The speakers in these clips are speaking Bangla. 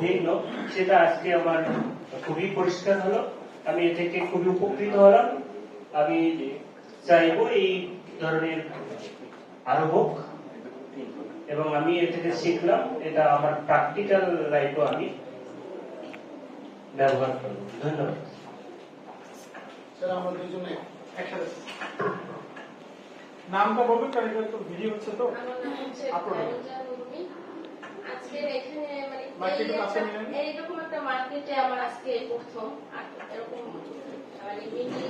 ভিন্ন সেটা আজকে আমার খুবই পরিষ্কার হলো। আমি এ থেকে খুবই উপকৃত হলাম। আমি চাইব এই ধরনের আরও হোক। এবং আমি এ থেকে শিখলাম এটা আমার প্র্যাকটিক্যাল লাইফও আমি ব্যবহার করব। ধন্যবাদ। স্যার আমরা দুজনে একসাথে নামটা বলবেন কারণ এটা তো ভিডিও হচ্ছে তো। আমার আজকের এখানে মানে? এইরকম একটা মার্কেটে আমার আজকে প্রথম। এরকম মানে মিনি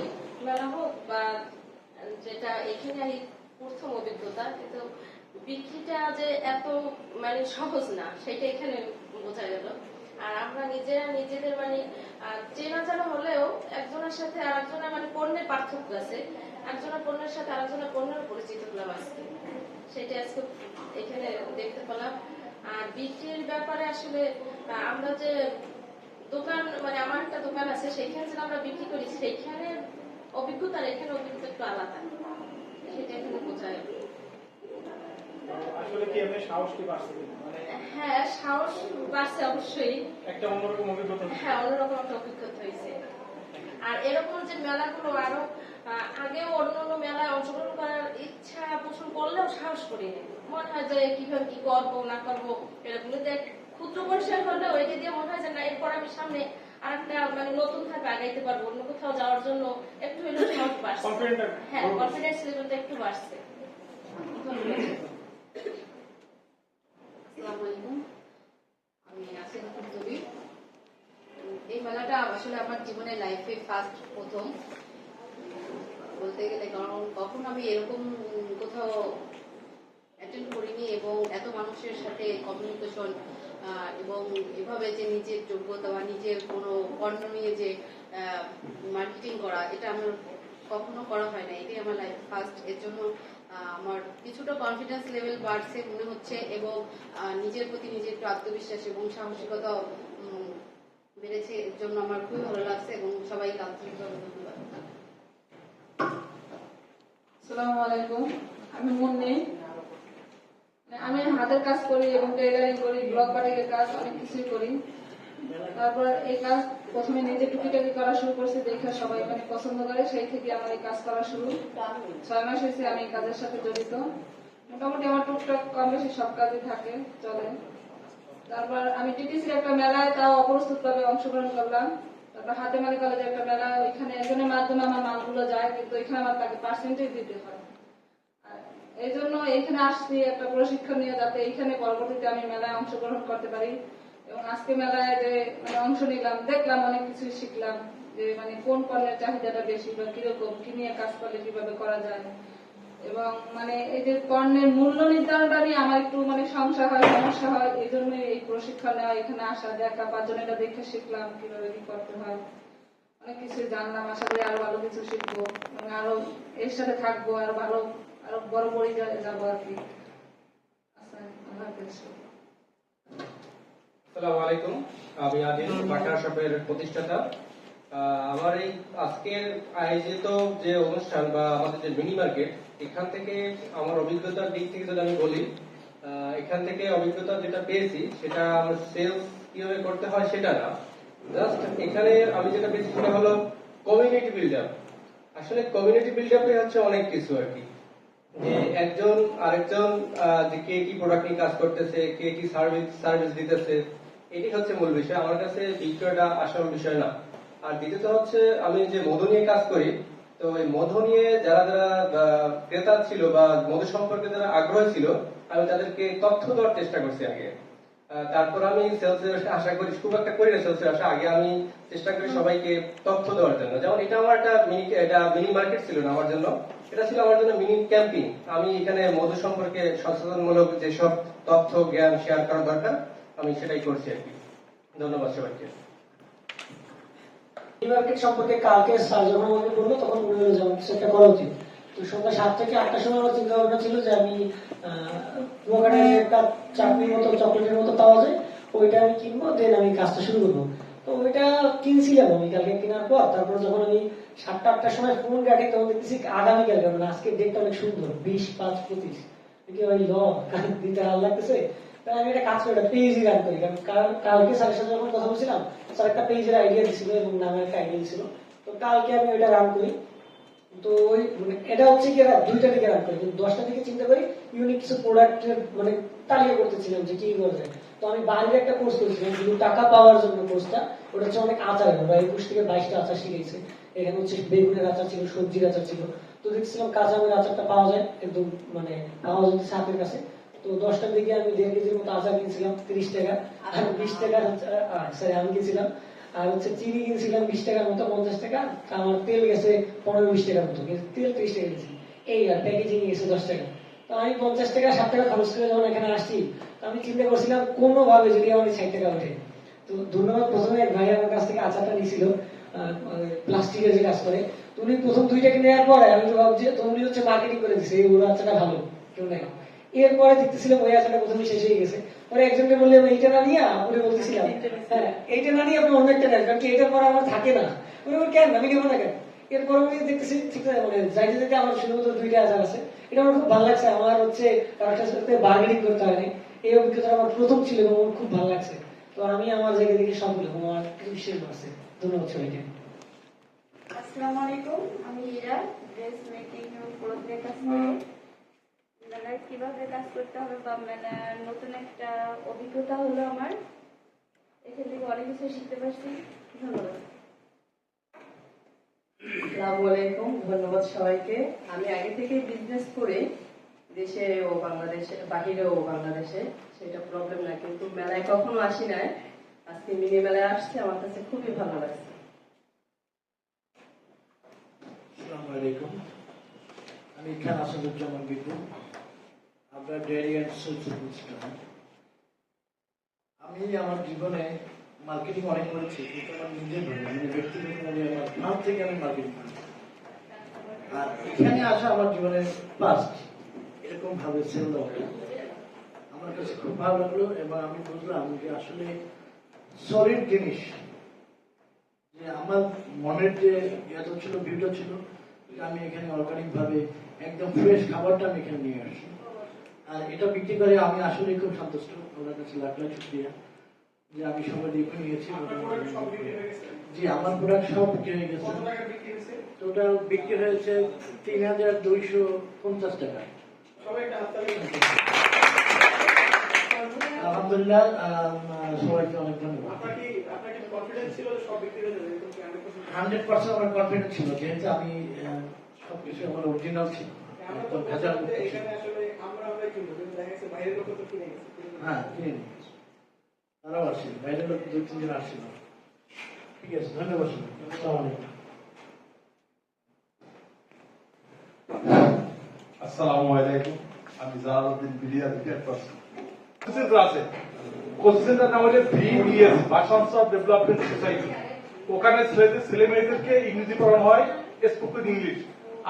মেলা হোক বা যেটা এখানে আমি প্রথম অভিজ্ঞতা কিন্তু বিক্রিটা যে এত মানে সহজ না সেটা এখানে বোঝা গেল। আর আমরা নিজেরা নিজেদের মানে চেনা জানা হলেও একজনের সাথে আরেকজনের মানে পণ্যের পার্থক্য আছে। একজনের পণ্যের সাথে আরেকজনের পণ্যের পরিচিত হলাম আজকে। সেটা আজকে এখানে দেখতে পেলাম। আর বিক্রির ব্যাপারে আসলে আমরা যে দোকান মানে আমার একটা দোকান আছে সেইখানে যেটা আমরা বিক্রি করি সেইখানে অভিজ্ঞতা এখানে অভিজ্ঞতা একটু আলাদা। সেটা এখানে বোঝা গেল। আসলে কি আপনি সাহস কি পাচ্ছেন মানে হ্যাঁ সাহস বাড়ছে অবশ্যই। একটা অন্যরকম অভিজ্ঞতা হ্যাঁ অন্যরকম একটা অভিজ্ঞতা হয়েছে। আর এরকম যে মেলাগুলো আরও আগেও অন্য অন্য মেলায় অংশগ্রহণ করার ইচ্ছা পোষণ করলেও সাহস করি না মনে হয় যে কীভাবে কি করব না করব এরকম। ক্ষুদ্র পরিসর এটা দিয়ে মনে হয় যে না এরপর আমি সামনে আর একটা মানে নতুন ধাপে আগাইতে পারব অন্য কোথাও যাওয়ার জন্য একটু হলেও সাহস বাড়ছে। হ্যাঁ কনফিডেন্স লেভেলটা একটু বাড়ছে। আমি আসিন কুতুবি এই মেলাটা আসলে আমার জীবনের লাইফে ফার্স্ট প্রথম। বলতে গেলে কারণ কখন আমি এরকম কোথাও অ্যাটেন্ড করিনি এবং এত মানুষের সাথে কমিউনিকেশন এবং এভাবে যে নিজের যোগ্যতা বা নিজের কোনো পণ্য নিয়ে যে মার্কেটিং করা, এটা আমার কখনো করা হয় না এটাই আমার লাইফ ফার্স্ট এর জন্য আমার কিছুটা কনফিডেন্স লেভেল বাড়ছে মনে হচ্ছে এবং নিজের প্রতি নিজের একটু আত্মবিশ্বাস এবং সাহসিকতা বেড়েছে। এর জন্য আমার খুবই ভালো লাগছে এবং সবাইকে আন্তরিকভাবে ধন্যবাদ। আসসালামু আলাইকুম। আমি মুন্নি। আমি হাতের কাজ করি এবং টেলারিং করি ব্লক বাটিকের কাজ, অনেক কিছুই করি। তারপর এই কাজ প্রথমে নিজে টুকিটাকি করা শুরু করছি, দেখে সবাই মানে পছন্দ করে, সেই থেকে আমার এই কাজ করা শুরু। ছয় মাস হয়েছে আমি কাজের সাথে জড়িত। মোটামুটি আমার টুকটাক কম বেশি সব কাজই থাকে, চলে। তারপর আমি টিটিসির একটা মেলায় তাও অপ্রস্তুত ভাবে অংশগ্রহণ করলাম। তারপর হাতে মালি কলেজে একটা মেলা ওইখানে একজনের মাধ্যমে আমার মালগুলো যায়, কিন্তু ওইখানে আমার তাকে পার্সেন্টেজ দিতে হয়। এই জন্য এখানে আসছি একটা প্রশিক্ষণ নিয়ে যাতে এইখানে পরবর্তীতে আমি মেলায় অংশগ্রহণ করতে পারি। এবং আজকে মেলায় যে মানে অংশ নিলাম, দেখলাম অনেক কিছু শিখলাম যে মানে কোন পণ্যের চাহিদাটা বেশি বা কীরকম, কি নিয়ে কাজ করলে কীভাবে করা যায়। এবং মানে এই যে পণ্যের মূল্য নির্ধারণটা নিয়ে আমার একটু মানে সংশয় হয়, সমস্যা হয় এই জন্য এই প্রশিক্ষণ নেওয়া, এখানে আসা, দেখা পাঁচজন এটা দেখে শিখলাম কীভাবে কি করতে হয়। অনেক কিছু জানলাম, আশা করি আরও ভালো কিছু শিখব। আরও এর সাথে থাকব, আরও ভালো আরও বড় পরিচয়ে যাব আর কি। আচ্ছা আসসালামু আলাইকুম। আমি আদিল বাটার শপের প্রতিষ্ঠাতা। আমার এই আজকের আয়োজিত যে অনুষ্ঠান বা আমাদের যে মিনি মার্কেট এখান থেকে আমার অভিজ্ঞতার দিক থেকে যদি আমি বলি এখান থেকে অভিজ্ঞতা যেটা পেয়েছি সেটা আমার সেলস কীভাবে করতে হয় সেটা না। জাস্ট এখানে আমি যেটা পেয়েছি সেটা হলো কমিউনিটি বিল্ড আপ আসলে কমিউনিটি বিল্ড আপে হচ্ছে অনেক কিছু আর কি। একজন, আরেকজন যে কে কি প্রোডাক্ট নিয়ে কাজ করতেছে, কে কি সার্ভিস সার্ভিস দিতেছে, এটি হচ্ছে মূল বিষয়। আমার কাছে বিক্রয়টা আসল বিষয় না। আর দ্বিতীয়ত হচ্ছে, আমি যে মধু নিয়ে কাজ করি, তো এই মধু নিয়ে যারা যারা ক্রেতা ছিল বা মধু সম্পর্কে যারা আগ্রহী ছিল, আমি তাদেরকে তথ্য দেওয়ার চেষ্টা করছি আগে। তারপর আমি সেলসের আশা করি, খুব একটা করি না সেলসের আশা, আগে আমি চেষ্টা করি সবাইকে তথ্য দেওয়ার জন্য। যেমন এটা আমার একটা মিনি এটা মিনি মার্কেট ছিল না আমার জন্য। এটা ছিল আমার জন্য মিনি ক্যাম্পিং আমি এখানে মধু সম্পর্কে সচেতনমূলক যেসব তথ্য, জ্ঞান শেয়ার করা দরকার, আমি সেটাই করছি আর কি। ধন্যবাদ সবাইকে। মার্কেট সম্পর্কে কালকে স্যার যখন আমাকে বলল, তখন মনে যে আমার একটা করা উচিত। তো সন্ধ্যা সাত থেকে আটটার সময় আমার চিন্তা ভাবনা ছিল যে আমি কুয়াকাটায় একটা চাকরির মতো, চকলেটের মতো পাওয়া যায়, ওইটা আমি কিনবো দেন আমি কাজটা শুরু করব। তো ওইটা কিনছিলাম আমি কালকে কেনার পর। তারপর যখন আমি সাতটা, আটটার সময় ফোন কাটি, তখন দেখতেছি আগামীকাল মানে আজকের ডেটটা অনেক সুন্দর, বিশ, পাঁচ, পঁচিশ। লাগতেছে। তাই আমি একটা কাজ কারণ কালকে স্যারের সাথে যখন কথা বলছিলাম স্যার একটা পেজের আইডিয়া দিছিল এবং নামের একটা আইডিয়া দিছিল। তো কালকে আমি ওইটা রান করি। তো ওই মানে এটা হচ্ছে কি দুইটা দশটা চিন্তা করি ইউনিক কিছু প্রোডাক্টের মানে তালিকা করতেছিলাম যে কি করা যায়। তো আমি বাইরে একটা কোর্স করেছিলাম, শুধু টাকা পাওয়ার জন্য কোর্সটা ওটা হচ্ছে অনেক আচার একুশ থেকে বাইশটা আচার শিখেছে। এখানে হচ্ছে বেগুনের আচার ছিল, সবজির আচার ছিল। তো দেখছিলাম কাঁচা আমের আচারটা পাওয়া যায় একদম মানে পাওয়া যাচ্ছে হাতের কাছে। তো দশটার দিকে আমি দেড় কেজির মতো আচার কিনছিলাম, তিরিশ টাকা। আর বিশ টাকা সরি আমি কিনছিলাম। আর হচ্ছে চিনি কিনছিলাম বিশ টাকার মতো, পঞ্চাশ টাকা আমার তেল গেছে পনেরো বিশ টাকার মতো তেল ত্রিশ টাকা গেছে। এই আর প্যাকেজিং গেছে দশ টাকা। তো আমি পঞ্চাশ টাকা, ষাট টাকা খরচ করে যখন এখানে আসছি আমি চিন্তা করছিলাম কোনোভাবে যদি আমার ষাট টাকা ওঠে। তো ধন্যবাদ প্রথমে, এক ভাই আমার কাছ থেকে আচারটা নিয়েছিল প্লাস্টিকের যে কাজ করে। তো উনি প্রথম দুইটাকে নেওয়ার পরে আমি তো ভাবছি তো উনি হচ্ছে মার্কেটিং করে দিছে, এই ওর আচারটা ভালো, কেউ নেই এরপরে দেখতেছিলাম ওই আচারটা প্রথমে শেষ হয়ে গেছে। পরে একজনকে বললাম এইটা না নিয়ে আপনি বলতেছিলাম। হ্যাঁ এইটা না নিয়ে আপনি অন্য একটা নেন কারণ কি এটার পর আমার থাকে না। উনি বলেন, কেন? আমি নেব না কেন? এরপর আমি দেখতেছি ঠিক আছে মানে যাইতে যেতে আমার শুধুমাত্র দুইটা আচার আছে। এটা আমার খুব ভালো লাগছে। আমার হচ্ছে কারোর সাথে বার্গেনিং করতে হয়নি। এই অভিজ্ঞতা আমার প্রথম ছিল এবং আমার খুব ভালো লাগছে। তো আমি আমার জায়গা থেকে সফল এবং আমার কিছু বিশ্বাস আছে? ধন্যবাদ সবাইকে। আসসালামু আলাইকুম আমি ইরা ড্রেস মেকিং উপলক্ষে কাজ মেলায় কীভাবে কাজ করতে হবে বা মেলার নতুন একটা অভিজ্ঞতা হলো আমার এখান থেকে অনেক কিছু শিখতে পারছি। ধন্যবাদ। আসসালামু আলাইকুম ধন্যবাদ সবাইকে। আমি আগে থেকে বিজনেস করে দেশে ও বাংলাদেশে বাহিরে ও বাংলাদেশে সেটা প্রবলেম না কিন্তু মেলায় কখনো আসি নাই। আজকে মিনি মেলায় আসছে আমার কাছে খুবই ভালো লাগছে। আসসালামু আলাইকুম। আমি খান আসাদুজ্জামান আমরা ডেয়ারি অ্যান্ড আমি আমার জীবনে মার্কেটিং অনেক করেছি, কিন্তু আমার নিজের মানে আমার থেকে আমি মার্কেটিং করি। আর এখানে আসা আমার জীবনের ফার্স্ট এরকম ভাবে সেল আমার কাছে খুব ভালো লাগল এবং আমি বুঝলাম যে আসলে সলিড জিনিস, যে আমার মনের যে এত ছিল ভিউটা ছিল আমি এখানে অর্গানিক ভাবে একদম ফ্রেশ খাবারটা আমি এখানে নিয়ে আসি। আর এটা বিক্রি করে আমি আসলে খুব সন্তুষ্ট। ওনার কাছে লাখ লাখ শুক্রিয়া যে আমি সময় দেখে নিয়েছি জি আমার প্রোডাক্ট সব বিক্রি হয়ে গেছে। টোটাল বিক্রি হয়েছে? তিন হাজার দুইশো পঞ্চাশ টাকা। সবাই আলহামদুলিল্লাহ সবাইকে অনেক ধন্যবাদ। আপনার কি আপনার কি কনফিডেন্স ছিল যে সব বিক্রি যাবে? এরকম কি 100% হান্ড্রেড পার্সেন্ট আমার কনফিডেন্স ছিল যেহেতু আমি আহ, সবকিছু আমার অরিজিনাল ছিল। আমরা ভেজাল মুক্ত ছিল। এখানে আসলে আমরা আমরাই কিনবো কিন্তু দেখা গেছে বাইরের লোক তো কিনে গেছে হ্যাঁ কিনে নিয়ে তারাও আসছিল বাইরের লোক দুই তিনজন আসছিল ঠিক আছে ধন্যবাদ আসসালামু আলাইকুম। আমি জালালউদ্দিন বিডিয়া রিটায়ার পারসন। সেন্টার আছে? কোচিং সেন্টার নাম হচ্ছে ভিডিএস ডেভেলপমেন্ট সোসাইটি ওখানে ছেলেদের ছেলে মেয়েদেরকে ইংরেজি পড়ানো হয় স্পোকেন ইংলিশ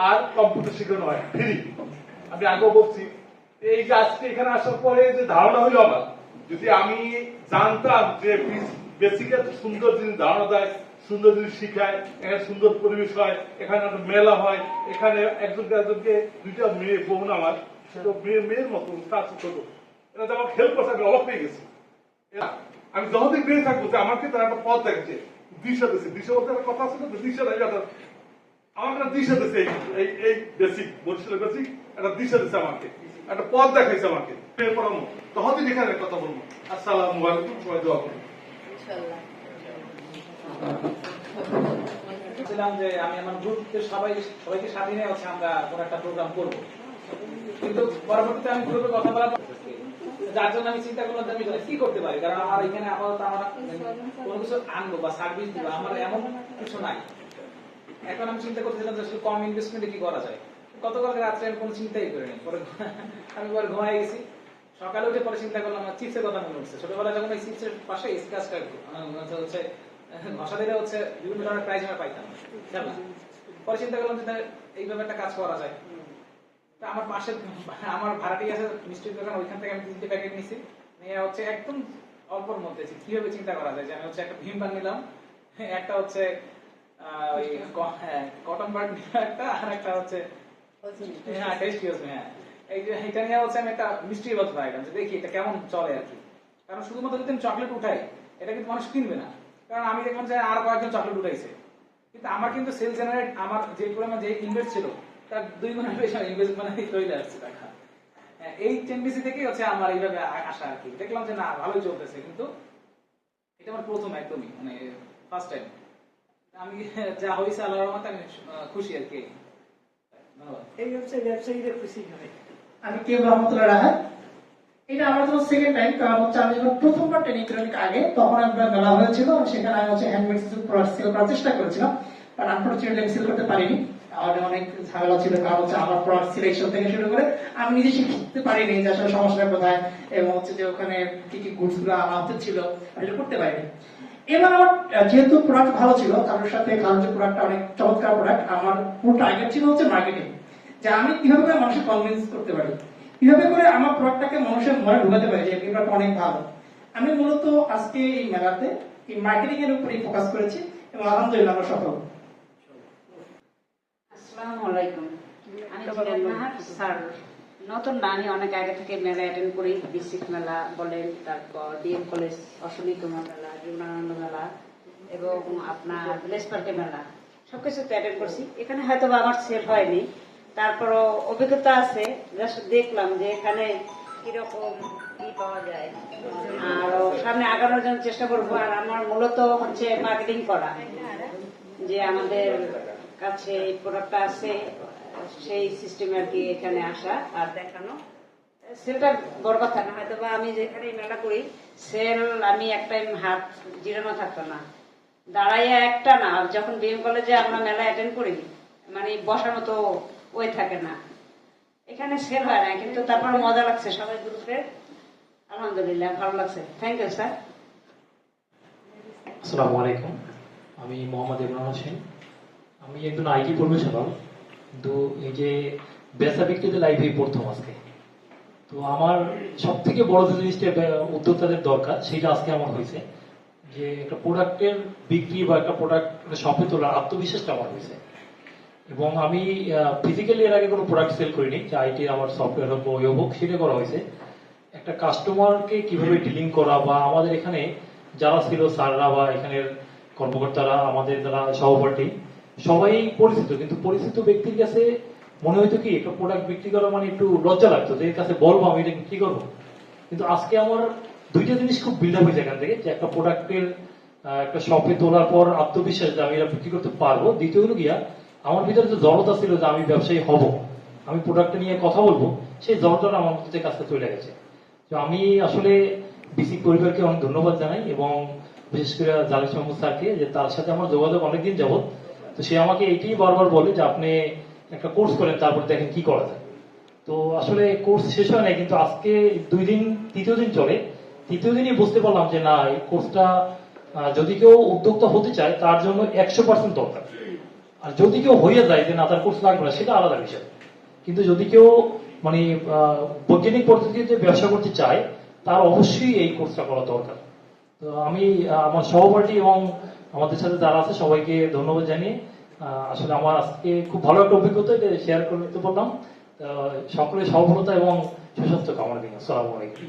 আর কম্পিউটার শেখানো হয় ফ্রি। আমি আগেও বলছি এই আজকে এখানে আসার পরে যে ধারণা হইল আমার, যদি আমি জানতাম যে বেসিক সুন্দর জিনিস ধারণা দেয়, সুন্দর জিনিস শিখায়, এখানে সুন্দর পরিবেশ হয়, এখানে একটা মেলা হয়, এখানে একজনকে একজনকে দুইটা মেয়ে, বোন আমার, সেটা মেয়ে, মেয়ের মতো তার ছোট। এরা যে আমাকে হেল্প করছে, আমি অবাক হয়ে গেছি। আমি যতদিন বেঁচে থাকব, যে আমাকে তারা একটা পথ দেখেছে দিশা দিচ্ছে দিশা বলতে একটা কথা আছে না দিশা দেয় আমার দিশা দিচ্ছে এই এই বেসিক বরিশালের বেসিক একটা দিশা দিচ্ছে আমাকে একটা পথ দেখাইছে আমাকে। প্রেম পড়ানো ততদিন এখানে কথা বলব। আসসালামু আলাইকুম সবাই দোয়া করুন। বলছিলাম যে আমি আমার গ্রুপকে সবাই সবাইকে সাথে নিয়ে হচ্ছে আমরা কোনো একটা প্রোগ্রাম করব। কিন্তু পরবর্তীতে আমি গ্রুপে কথা পর যার জন্য আমি চিন্তা করলাম যে আমি এখানে কি করতে পারি? কারণ আমার এখানে আপাতত আমার কোনো কিছু আনব বা সার্ভিস দিব আমার এমন কিছু নাই। এখন আমি চিন্তা করতেছিলাম যে কম ইনভেস্টমেন্টে কি করা যায়। গতকাল রাত্রে আমি কোনো চিন্তাই করিনি। পরে আমি পরে ঘুমাই গেছি। সকালে উঠে পরে চিন্তা করলাম, আমার চিপসের কথা মনে হচ্ছে ছোটবেলায় যখন এই চিপসের পাশে স্কাচটা হচ্ছে ঘষা দিলে হচ্ছে বিভিন্ন ধরনের প্রাইজ আমরা পাইতাম। পরে চিন্তা করলাম যে এইভাবে একটা কাজ করা যায়। তা আমার পাশে, আমার ভাড়াটি আছে মিষ্টির দোকান, ওইখান থেকে আমি তিনটে প্যাকেট নিছি। নিয়ে হচ্ছে একদম অল্পর মধ্যে কীভাবে চিন্তা করা যায়? যে আমি হচ্ছে একটা ভীম বান নিলাম, একটা হচ্ছে হ্যাঁ, কটন বার্ড একটা আর একটা হচ্ছে হ্যাঁ টেস্ট হ্যাঁ। এই যে এটা নিয়ে হচ্ছে আমি একটা যে দেখি এটা কেমন চলে আর কি। কারণ শুধুমাত্র যদি চকলেট উঠাই এটা কিন্তু মানুষ কিনবে না। কারণ আমি দেখলাম যে আর কয়েকজন চকলেট উঠাইছে। কিন্তু আমার কিন্তু সেল জেনারেট আমার যে পরিমাণ যে ইনভেস্ট ছিল তার দুই গুণের বেশি ইনভেস্ট মানে চলে আসছে টাকা। হ্যাঁ, এই থেকেই হচ্ছে আমার এইভাবে আসা আর কি। দেখলাম যে না ভালোই চলতেছে কিন্তু এটা আমার প্রথম একদমই মানে ফার্স্ট টাইম আমি যা হয়েছে আল্লাহর রহমতে আমি খুশি আর কি। এই ব্যবসায় ব্যবসায়ীদের খুশি হয় আমি কেউ রহমতুল্লাহ রাহাত এটা আমার সেকেন্ড টাইম কারণ হচ্ছে আমি যখন প্রথমবার ট্রেনিং ক্লিনিক আগে তখন একটা মেলা হয়েছিল সেখানে আমি হচ্ছে হ্যান্ডমেড প্রোডাক্ট সেল করার চেষ্টা করেছিলাম বাট আনফর্চুনেটলি আমি সেল করতে পারিনি। আমার অনেক ঝামেলা ছিল কারণ হচ্ছে আমার প্রোডাক্ট সিলেকশন থেকে শুরু করে আমি নিজে শিখতে পারিনি যে আসলে সমস্যাটা কোথায় এবং হচ্ছে যে ওখানে কি কি গুডসগুলো আনা হতে ছিল আমি করতে পারিনি। এবার আমার যেহেতু প্রোডাক্ট ভালো ছিল কারোর সাথে কারোর যে প্রোডাক্টটা অনেক চমৎকার প্রোডাক্ট আমার পুরো টার্গেট ছিল হচ্ছে মার্কেটিং যে আমি কীভাবে করে মানুষকে কনভিন্স করতে পারি, কীভাবে করে আমার প্রোডাক্টটাকে মানুষের মনে ঢুকাতে পারি যে প্রোডাক্ট অনেক ভালো। আমি মূলত আজকে এই মেলাতে এই মার্কেটিং এর উপরেই ফোকাস করেছি এবং আলহামদুলিল্লাহ আমরা সফল। আসসালামু আলাইকুম। আমি স্যার। নতুন না আমি অনেক আগে থেকে মেলা অ্যাটেন্ড করি বিসিক মেলা বলেন, তারপর ডিএম কলেজ অশ্বনী কুমার মেলা জীবনানন্দ মেলা এবং আপনার ভিলেজ পার্কে মেলা, সবকিছুতে অ্যাটেন্ড করছি। এখানে হয়তো আমার সেল হয়নি। তারপরও অভিজ্ঞতা আছে জাস্ট দেখলাম যে এখানে কীরকম কি পাওয়া যায়। আর সামনে আগানোর জন্য চেষ্টা করব, আর আমার মূলত হচ্ছে মার্কেটিং করা। যে আমাদের কাছে প্রোডাক্টটা আছে সেই সিস্টেমে আর কি এখানে আসা আর দেখানো। সেলটা বড় কথা না হয়তো বা আমি যেখানে মেলা করি, সেল আমি এক টাইম হাত জিরানো থাকতো না। দাঁড়াইয়া একটা না যখন বিএম কলেজে আমরা মেলা অ্যাটেন্ড করি মানে বসার মতো ওই থাকে না। এখানে সেল হয় না, কিন্তু তারপর মজা লাগছে সবাই গ্রুপে আলহামদুলিল্লাহ, ভালো লাগছে। থ্যাংক ইউ স্যার আসসালামু আলাইকুম। আমি মোহাম্মদ ইমরান হোসেন। আমি একজন আইটি কর্মী ছিলাম কিন্তু এই যে বেচা বিক্রিতে লাইভে প্রথম আজকে। তো আমার সব থেকে বড় যে জিনিসটা উদ্যোক্তাদের দরকার, সেটা আজকে আমার হয়েছে যে একটা প্রোডাক্টের বিক্রি বা একটা প্রোডাক্ট শপে তোলার আত্মবিশ্বাসটা আমার হয়েছে। এবং আমি ফিজিক্যালি এর আগে কোনো প্রোডাক্ট সেল করিনি, যে আইটি আমার সফটওয়্যার হোক ওই হোক, সেটা করা হয়েছে। একটা কাস্টমারকে কীভাবে ডিলিং করা বা আমাদের এখানে যারা ছিল স্যাররা বা এখানের কর্মকর্তারা, আমাদের যারা সহপাঠী সবাই পরিচিত, কিন্তু পরিচিত ব্যক্তির কাছে মনে হইতো কি, একটা প্রোডাক্ট বিক্রি করা মানে একটু লজ্জা লাগতো, যে এর কাছে বলব আমি এটা বিক্রি করব? কিন্তু আজকে আমার দুইটা জিনিস খুব বিল্ড আপ হয়েছে এখান থেকে, যে একটা প্রোডাক্টের একটা শপে তোলার পর আত্মবিশ্বাস যে আমি এটা বিক্রি করতে পারব। দ্বিতীয় হলো গিয়া, আমার ভিতরে যে জড়তা ছিল যে আমি ব্যবসায়ী হব, আমি প্রোডাক্ট নিয়ে কথা বলব, সেই জড়তাটা আমার মধ্যে কাছে চলে গেছে। তো আমি আসলে বিসি পরিবারকে অনেক ধন্যবাদ জানাই এবং বিশেষ করে জালিস মাহমুদ স্যারকে, যে তার সাথে আমার যোগাযোগ অনেকদিন যাবত তো সে আমাকে এটাই বারবার বলে যে আপনি একটা কোর্স করেন, তারপর দেখেন কি করা যায়। তো আসলে কোর্স শেষ হয় নাই, কিন্তু আজকে দুই দিন, তৃতীয় দিন চলে। তৃতীয় দিনই বুঝতে পারলাম যে না, এই কোর্সটা যদি কেউ উদ্যোক্তা হতে চায়, তার জন্য একশো পার্সেন্ট দরকার। আর যদি কেউ হয়ে যায় যে না, তার কোর্স লাগবে না, সেটা আলাদা বিষয়। কিন্তু যদি কেউ মানে বৈজ্ঞানিক পদ্ধতিতে ব্যবসা করতে চায়, তার অবশ্যই এই কোর্সটা করা দরকার। তো আমি আমার সহপাঠী এবং আমাদের সাথে যারা আছে, সবাইকে ধন্যবাদ জানিয়ে আসলে আমার আজকে খুব ভালো একটা অভিজ্ঞতা এটা শেয়ার করতে পারলাম। সকলের সফলতা এবং সুস্বাস্থ্য কামনা দিন আসসালামু আলাইকুম।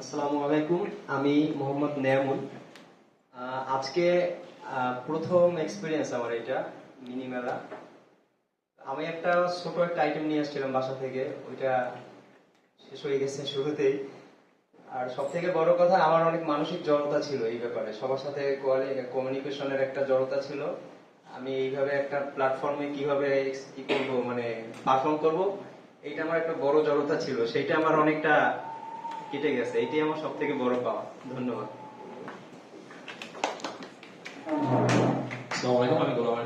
আসসালামু আলাইকুম। আমি মোহাম্মদ নেয়ামুল। আজকে প্রথম এক্সপিরিয়েন্স আমার এটা, মিনি মেলা। আমি একটা ছোট একটা আইটেম নিয়ে আসছিলাম বাসা থেকে। ওইটা শেষ হয়ে গেছে শুরুতেই। আর সব থেকে বড় কথা, আমার অনেক মানসিক জড়তা ছিল এই ব্যাপারে। সবার সাথে কমিউনিকেশনের একটা জড়তা ছিল। আমি এইভাবে একটা প্ল্যাটফর্মে কীভাবে কি করব মানে পারফর্ম করব, এইটা আমার একটা বড় জড়তা ছিল। সেইটা আমার অনেকটা কেটে গেছে। এইটাই আমার সব থেকে বড় পাওয়া। ধন্যবাদ। আমি গোলাম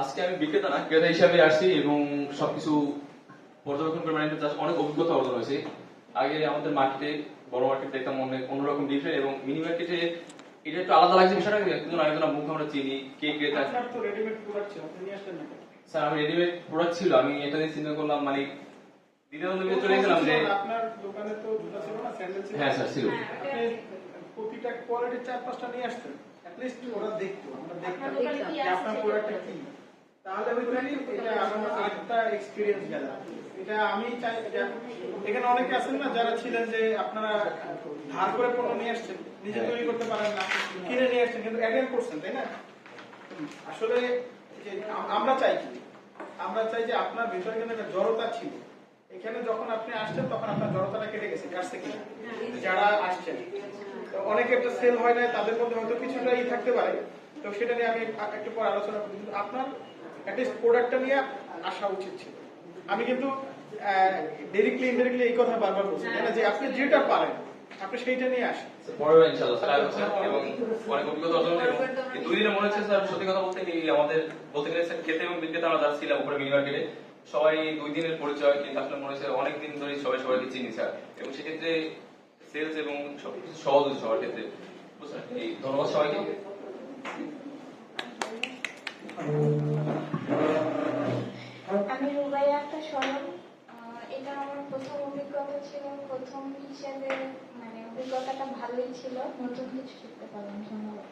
আজকে আমি বিক্রেতা না, ক্রেতা হিসাবে আসছি এবং সবকিছু পর্যবেক্ষণ করে অনেক অভিজ্ঞতা অর্জন হয়েছে। আগে আমাদের মার্কেটে বড় মার্কেট দেখতাম অনেক অন্যরকম ডিফারেন্ট এবং মিনি মার্কেটে এটা একটু আলাদা লাগছে বিষয়টা কি? একজন আরেকজনের মুখ আমরা চিনি। কে ক্রেতা আপনার তো রেডিমেড প্রোডাক্ট ছিল আপনি নিয়ে আসলেন না স্যার আমি রেডিমেড প্রোডাক্ট ছিল। আমি এটা দিয়ে চিন্তা করলাম মানে দ্বিধাদ্বন্দ্বের ভিতরে চলে গেছিলাম যে আপনার দোকানে তো জুতা ছিল না স্যান্ডেল ছিল। হ্যাঁ, স্যার, ছিল। আপনি প্রতিটা কোয়ালিটির চার পাঁচটা নিয়ে আসতেন। অ্যাটলিস্ট ওরা দেখতো আমরা দেখতাম। আপনার দোকানে কি যে আপনার আছে প্রোডাক্টটা কি? তাহলে আমি বলি এটা আমার আরেকটা এক্সপিরিয়েন্স গেল। এটা আমি চাই এখানে অনেকে আছেন না যারা ছিলেন যে আপনারা ধার করে পণ্য নিয়ে আসছেন নিজে তৈরি করতে পারেন না কিনে নিয়ে আসছেন কিন্তু অ্যাডেন করছেন তাই না? আসলে আমরা চাই কি? আমরা চাই যে আপনার ভিতরে কিন্তু একটা জড়তা ছিল। এখানে যখন আপনি আসছেন তখন আপনার জড়তাটা কেটে গেছে কাটছে কি? যারা আসছেন। তো অনেকে একটা সেল হয় না তাদের মধ্যে হয়তো কিছুটা ই থাকতে পারে। তো সেটা নিয়ে আমি একটু পর আলোচনা করি কিন্তু আপনার অ্যাটলিস্ট প্রোডাক্টটা নিয়ে আসা উচিত ছিল। আমি কিন্তু ডিরেক্টলি ইনডিরেক্টলি এই কথা বারবার বলছি। তাই না যে আপনি যেটা পারেন, আপনি সেইটা নিয়ে আসেন। সবাই দুই দিনের পরিচয় মনে অনেক দিন ধরে সবাই সবাইকে চিনি স্যার। এবং সেক্ষেত্রে সেলস এবং সবকিছু সহজ হচ্ছে সবার ক্ষেত্রে। ধন্যবাদ সবাইকে আমি রুবাইয়া একটা স্মরণ এটা আমার প্রথম অভিজ্ঞতা ছিল, প্রথম হিসেবে মানে অভিজ্ঞতাটা ভালোই ছিল, নতুন কিছু শিখতে পারলাম, ধন্যবাদ।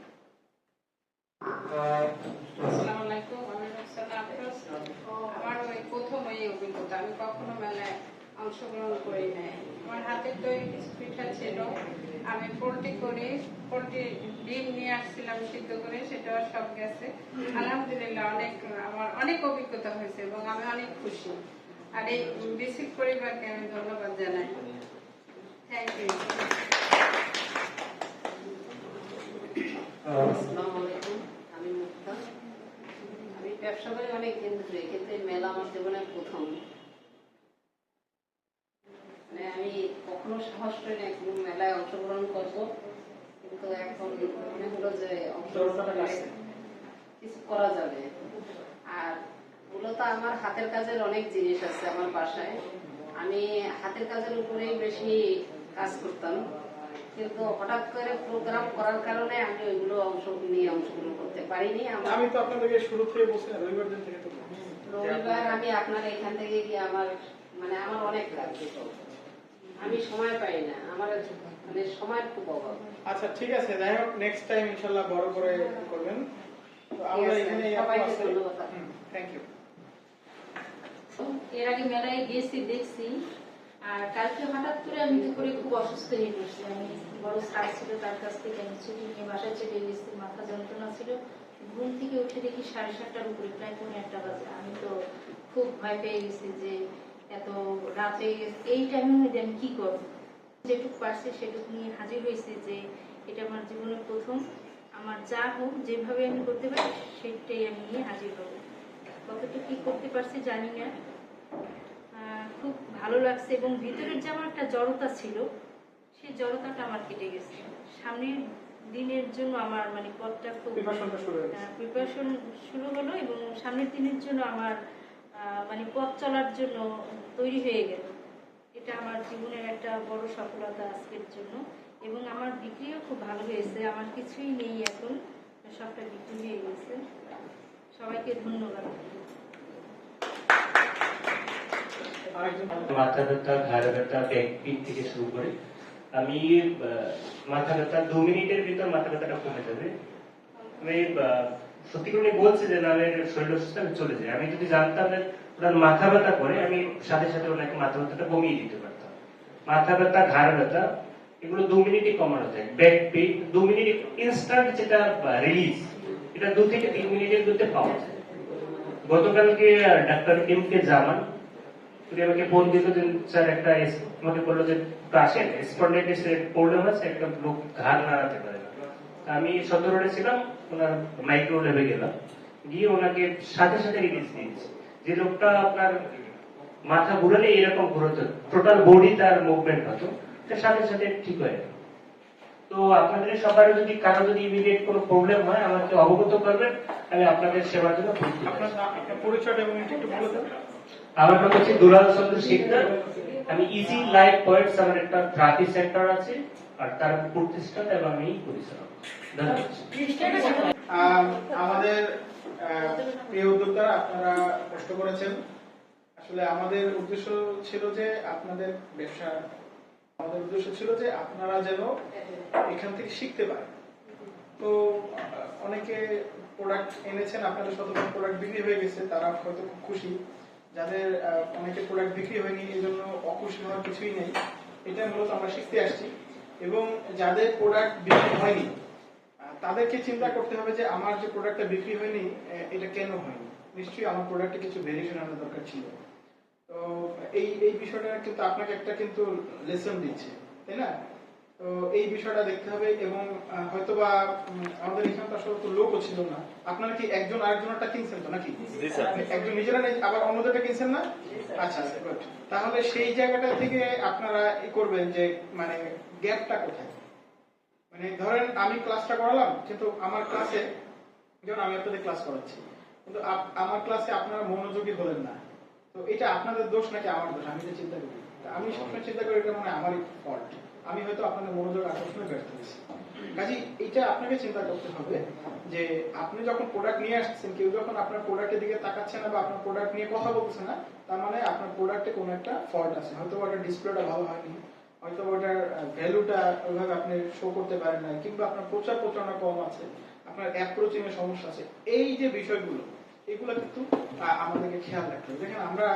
আমি আমি পোল্ট্রি করি, পোল্ট্রি ডিম নিয়ে আসছিলাম সিদ্ধ করে সেটাও সব গেছে। আলহামদুলিল্লাহ, অনেক, আমার অনেক অভিজ্ঞতা হয়েছে এবং আমি অনেক খুশি। আর এই বিসিক পরিবারকে আমি ধন্যবাদ জানাই। থ্যাংক ইউ আসসালামু আলাইকুম আমি মুক্তা। আমি ব্যবসা করি অনেক দিন ধরে কিন্তু এই মেলা আমার জীবনের প্রথম। মানে আমি কখনো সাহস করি না কোনো মেলায় অংশগ্রহণ করব কিন্তু এখন মনে হলো যে অংশগ্রহণ কিছু করা যাবে। আর মূলত আমার হাতের কাজের অনেক জিনিস আছে আমার বাসায়। আমি হাতের কাজের উপরেই বেশি কাজ করতাম। কিন্তু হঠাৎ করে প্রোগ্রাম করার কারণে আমি ওইগুলো অংশ নিয়ে অংশগ্রহণ করতে পারিনি। আমি তো আপনাদেরকে শুরু থেকে বলছি রবিবার দিন থেকে তো রবিবার আমি আপনার এখান থেকে গিয়ে আমার মানে আমার অনেক কাজ। আমি সময় পাই না আমার মানে সময়ের খুব অভাব। আচ্ছা ঠিক আছে যাই হোক নেক্সট টাইম ইনশাল্লাহ বড় করে করবেন। তো আমরা এখানে সবাইকে ধন্যবাদ। থ্যাংক ইউ এর আগে মেলায় গেছি দেখছি। আর কালকে হঠাৎ করে আমি করে খুব অসুস্থ হয়ে পড়ছি। আমি বড় স্যার ছিল, তার কাছ থেকে আমি ছুটি নিয়ে বাসায় চলে গেছি। মাথা যন্ত্রণা ছিল। ঘুম থেকে উঠে দেখি সাড়ে সাতটার উপরে, প্রায় পৌনে একটা বাজে। আমি তো খুব ভয় পেয়ে গেছি যে এত রাত এই টাইমের মধ্যে আমি কি করব? যেটুকু পারছি সেটুকু নিয়ে হাজির হয়েছে যে এটা আমার জীবনের প্রথম। আমার যা হোক, যেভাবে আমি করতে পারি, সেটাই আমি নিয়ে হাজির হব। কতটুকু কি করতে পারছি জানি না। খুব ভালো লাগছে এবং ভিতরের যে আমার একটা জড়তা ছিল সেই জড়তাটা আমার কেটে গেছে। সামনের দিনের জন্য আমার মানে পথটা খুব শুরু হয়ে। প্রিপারেশন শুরু হলো এবং সামনের দিনের জন্য আমার মানে পথ চলার জন্য তৈরি হয়ে গেল। এটা আমার জীবনের একটা বড় সফলতা আজকের জন্য। এবং আমার বিক্রিও খুব ভালো হয়েছে। আমার কিছুই নেই এখন। সবটা বিক্রি হয়ে গেছে। সবাইকে ধন্যবাদ। মাথা ব্যথা, ঘাড় ব্যথা ব্যাক পিঠ থেকে শুরু করে আমি মাথা ব্যথা দু মিনিটের ভিতর মাথা ব্যথাটা কমে যাবে। আমি সত্যি করে বলছে যে, না আমার শরীর অসুস্থ, আমি চলে যাই। আমি যদি জানতাম যে ওনার মাথা ব্যথা করে, আমি সাথে সাথে ওনাকে মাথা ব্যথাটা কমিয়ে দিতে পারতাম। মাথা ব্যথা, ঘাড় ব্যথা, এগুলো দু মিনিটে কমানো যায়। ব্যাক পেইন দু মিনিট ইনস্ট্যান্ট যেটা রিলিজ এটা দু থেকে তিন মিনিটের মধ্যে পাওয়া যায়। গতকালকে ডাক্তার এম কে জামান উনি আমাকে ফোন দিল যে, স্যার, একটা এস- আমাকে বলল যে আসেন স্পন্ডাইটিস প্রবলেম আছে একটা লোক ঘাড় নাড়াতে পারে না। আমি সতেরোটা ছিলাম, ওনার মাইক্রো ল্যাবে গেলাম। গিয়ে ওনাকে সাথে সাথে রিলিজ দিয়েছি। যে লোকটা আপনার মাথা ঘুরালে এরকম ঘুরতো টোটাল বডি তার মুভমেন্ট হতো সাথে সাথে ঠিক হয়ে গেল। তো আপনাদের সবার যদি, কারও যদি ইমিডিয়েট কোনো প্রবলেম হয়, আমাকে অবগত করবেন, আমি আপনাদের সেবার জন্য আপনার এবং একটু বলে দেন। আমার নাম হচ্ছে চন্দ্র শিকদার আমি ইজি লাইফ পয়েন্টস আমার একটা সেন্টার আছে, আর তার এবং আমি পরিচালক। আমাদের প্রিয় আপনারা কষ্ট করেছেন। আসলে আমাদের উদ্দেশ্য ছিল যে আপনাদের ব্যবসা, আমাদের উদ্দেশ্য ছিল যে আপনারা যেন এখান থেকে শিখতে পারেন। তো অনেকে প্রোডাক্ট এনেছেন, আপনাদের শতভাগ প্রোডাক্ট বিক্রি হয়ে গেছে, তারা হয়তো খুব খুশি। যাদের আহ, অনেকের প্রোডাক্ট বিক্রি হয়নি এই জন্য অখুশি হওয়ার কিছুই নেই। এটা মূলত আমরা শিখতে আসছি। এবং যাদের প্রোডাক্ট বিক্রি হয়নি তাদেরকে চিন্তা করতে হবে যে আমার যে প্রোডাক্টটা বিক্রি হয়নি এটা কেন হয়নি? নিশ্চয়ই আমার প্রোডাক্টে কিছু ভেরিয়েশন আনার দরকার ছিল। তো এই এই বিষয়টা কিন্তু আপনাকে একটা কিন্তু লেসন দিচ্ছে তাই না? তো এই বিষয়টা দেখতে হবে এবং আহ, হয়তোবা আমাদের এখানে তো আসলে তো লোকও ছিল না। আপনারা কি একজন আরেকজনেরটা কিনছেন তো নাকি? একজন নিজেরা নেই, আবার অন্যদেরটা কিনছেন না? আচ্ছা তাহলে সেই জায়গাটা থেকে আপনারা ই করবেন যে মানে গ্যাপটা কোথায়? মানে ধরেন আমি ক্লাসটা করালাম কিন্তু আমার ক্লাসে যেমন আমি আপনাদের ক্লাস করাচ্ছি কিন্তু আমার ক্লাসে আপনারা মনোযোগী হলেন না। তো এটা আপনাদের দোষ নাকি আমার দোষ? আমি তো চিন্তা করি। আমি সবসময় চিন্তা করি এটা মানে আমারই ফল্ট আমি হয়তো আপনাদের মনোযোগ আকর্ষণে ব্যর্থ হয়েছি কাজে এটা আপনাকে চিন্তা করতে হবে যে আপনি যখন প্রোডাক্ট নিয়ে আসছেন, কেউ যখন আপনার প্রোডাক্টের দিকে তাকাচ্ছে না বা আপনার প্রোডাক্ট নিয়ে কথা বলতেছে না, তার মানে আপনার প্রোডাক্টে কোনো একটা ফল্ট আছে। হয়তো ওটার ডিসপ্লেটা ভালো হয়নি হয়তো ওটার ভ্যালুটা ওইভাবে আপনি শো করতে পারেন না কিংবা আপনার প্রচার প্রচারণা কম আছে, আপনার অ্যাপ্রোচিং এর সমস্যা আছে। এই যে বিষয়গুলো, এগুলো কিন্তু আমাদেরকে খেয়াল রাখতে হবে। দেখেন, আমরা